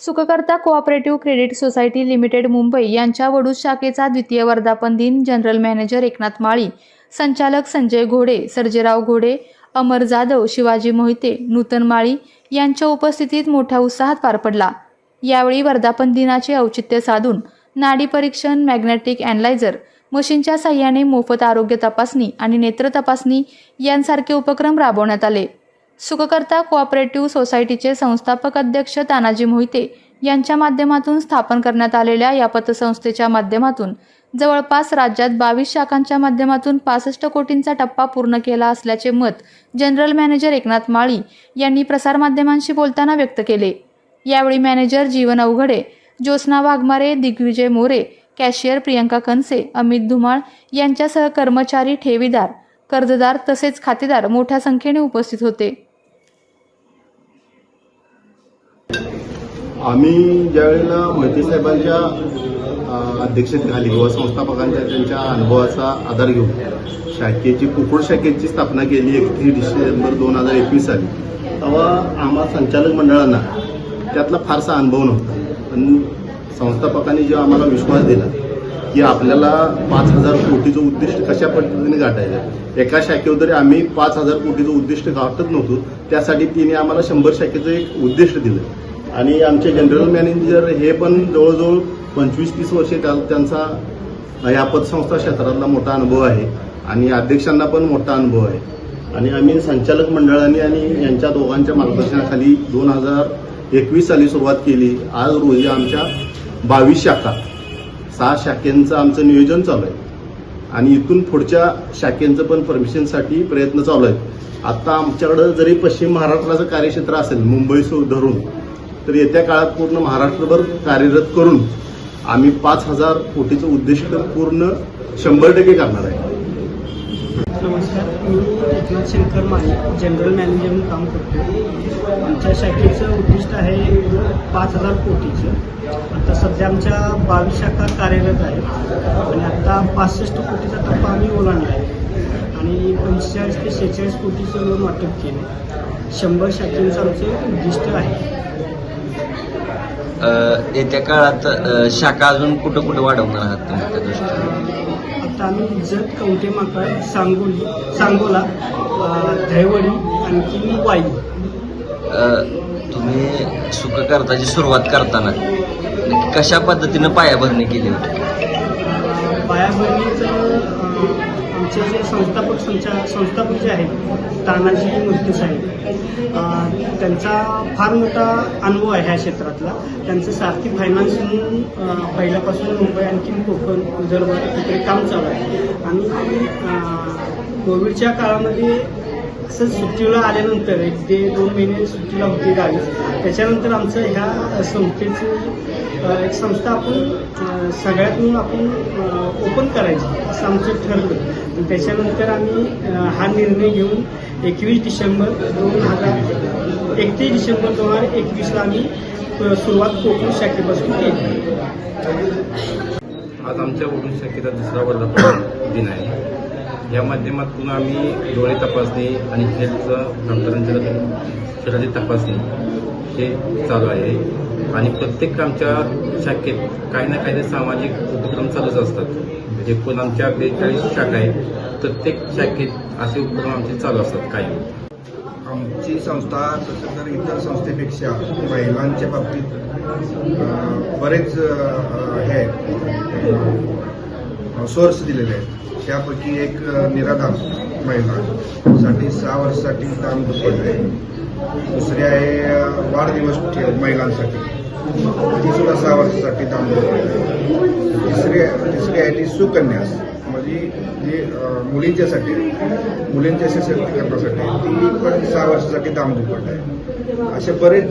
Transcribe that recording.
Sukhkarta cooperative credit society limited Mumbai यांच्या वडूज शाखेचा द्वितीय वर्धापन दिन जनरल मॅनेजर एकनाथ माळी संचालक संजय घोडे सर्जेराव घोडे अमर जाधव शिवाजी मोहिते नूतन माळी यांच्या उपस्थितीत मोठ्या उत्साहात पार पडला. यावेळी वर्धापन दिनाचे औचित्य साधून नाडी परीक्षण मॅग्नेटिक अॅनलायझर मशीनच्या साह्याने मोफत आरोग्य तपासणी आणि नेत्र तपासणी यांसारखे उपक्रम राबवण्यात आले. सुखकर्ता कोऑपरेटिव्ह सोसायटीचे संस्थापक अध्यक्ष तानाजी मोहिते यांच्या माध्यमातून स्थापन करण्यात आलेल्या या पतसंस्थेच्या माध्यमातून जवळपास राज्यात बावीस शाखांच्या माध्यमातून पासष्ट कोटींचा टप्पा पूर्ण केला असल्याचे मत जनरल मॅनेजर एकनाथ माळी यांनी प्रसारमाध्यमांशी बोलताना व्यक्त केले. यावेळी मॅनेजर जीवन अवघडे ज्योत्स्ना वाघमारे दिग्विजय मोरे कॅशियर प्रियंका कनसे अमित धुमाळ यांच्यासह कर्मचारी ठेवीदार कर्जदार तसेच खातेदार मोठ्या संख्येने उपस्थित होते. आम्ही ज्यावेळेला मोहिते साहेबांच्या अध्यक्षतेखाली किंवा संस्थापकांच्या त्यांच्या अनुभवाचा आधार घेऊन शाखेची कुकुड शाखेची स्थापना केली एकतीस डिसेंबर दोन हजार एकवीस साली तेव्हा आम्हा संचालक मंडळांना त्यातला फारसा अनुभव नव्हता. पण संस्थापकांनी जेव्हा आम्हाला विश्वास दिला की आपल्याला पाच हजार कोटीचं उद्दिष्ट कशा पद्धतीने गाठायचं एका शाखेवर आम्ही पाच हजार कोटीचं उद्दिष्ट गाठत नव्हतो त्यासाठी तिने आम्हाला शंभर शाखेचं एक उद्दिष्ट दिलं. आणि आमचे जनरल मॅनेजर हे पण जवळजवळ पंचवीस तीस वर्षे त्यांचा या पतसंस्था क्षेत्रातला मोठा अनुभव आहे. आणि अध्यक्षांना पण मोठा अनुभव आहे. आणि आम्ही संचालक मंडळाने आणि यांच्या दोघांच्या मार्गदर्शनाखाली दोन हजार एकवीस साली सुरुवात केली. आज रोजी आमच्या बावीस शाखा सहा शाखेंचं आमचं नियोजन चालू आहे. आणि इथून पुढच्या शाखेंचं पण परमिशनसाठी प्रयत्न चालू आहेत. आता आमच्याकडं जरी पश्चिम महाराष्ट्राचं कार्यक्षेत्र असेल मुंबई सुरू धरून तर येत्या काळात पूर्ण महाराष्ट्रभर कार्यरत करून आम्ही पाच हजार कोटीचं उद्दिष्ट पूर्ण शंभर टक्के करणार आहे. नमस्कार. मी एकनाथ शंकर माने जनरल मॅनेजर म्हणून काम करतो आमच्या शाखेचं उद्दिष्ट आहे पाच हजार कोटीचं. आता सध्या आमच्या बावीस शाखा कार्यरत आहेत. आणि आता पासष्ट कोटीचा टप्पा आम्ही ओलांडला आहे. आणि पंचेचाळीस ते शेहेचाळीस कोटीचं लोन वाटप केलं शंभर शाखेचं आमचं उद्दिष्ट आहे. येत्या काळात शाखा अजून कुठं कुठं वाढवणार आहात तुम्ही त्या दृष्टीने? आता आम्ही जत सांगोली सांगोला आणखी वाई. तुम्ही सुखकर्ताची सुरुवात करताना कशा पद्धतीनं पायाभरणी केली होती? आमचे जे संस्थापक संचा संस्थापक जे आहेत तानाजी मूर्ती साहेब त्यांचा फार मोठा अनुभव आहे ह्या क्षेत्रातला. त्यांचं सारथी फायनान्स म्हणून पहिल्यापासून मुंबई आणखी कोकण विदर्भ तिकडे काम चालू आहे. आणि कोविडच्या काळामध्ये असं सुट्टीला आल्यानंतर एक ते दोन महिने सुट्टीला होती गावी. त्याच्यानंतर आमचं ह्या संस्थेचं एक संस्था आपण सगळ्यातून सगळ्यात आपण ओपन करायची. असं आमचं ठरलं. त्याच्यानंतर आम्ही हा निर्णय घेऊन एकवीस डिसेंबर दोन हजार एकतीस डिसेंबर दोन हजार एकवीसला आम्ही सुरुवात कोकण शाखेपासून केली. आज आमच्या वडूज शाखेचा दुसरा वर्धापन दिन आहे. या माध्यमातून आम्ही डोळे तपासणी आणि हेल्थचं डॉक्टरांच्या शरीराची तपासणी हे चालू आहे. आणि प्रत्येक आमच्या शाखेत काही ना काही सामाजिक उपक्रम चालूच असतात. म्हणजे एकूण आमच्या बेचाळीस शाखा आहेत प्रत्येक शाखेत असे उपक्रम आमचे चालू असतात काही आमची संस्था तसं तर इतर संस्थेपेक्षा महिलांच्या बाबतीत बरेच हे सोर्स दिलेले आहेत. त्यापैकी एक निराधार महिलांसाठी सहा वर्षासाठी दान आहे. दुसरी आहे वाढदिवस महिलांसाठी. ती सुद्धा सहा वर्षासाठी दान दुप्पट आहे. तिसरी तिसरी आहे ती सुकन्या. म्हणजे जी मुलींच्यासाठी मुलींच्या सशक्तीकरणासाठी ती पण सहा वर्षासाठी दाम दुप्पट आहे. असे बरेच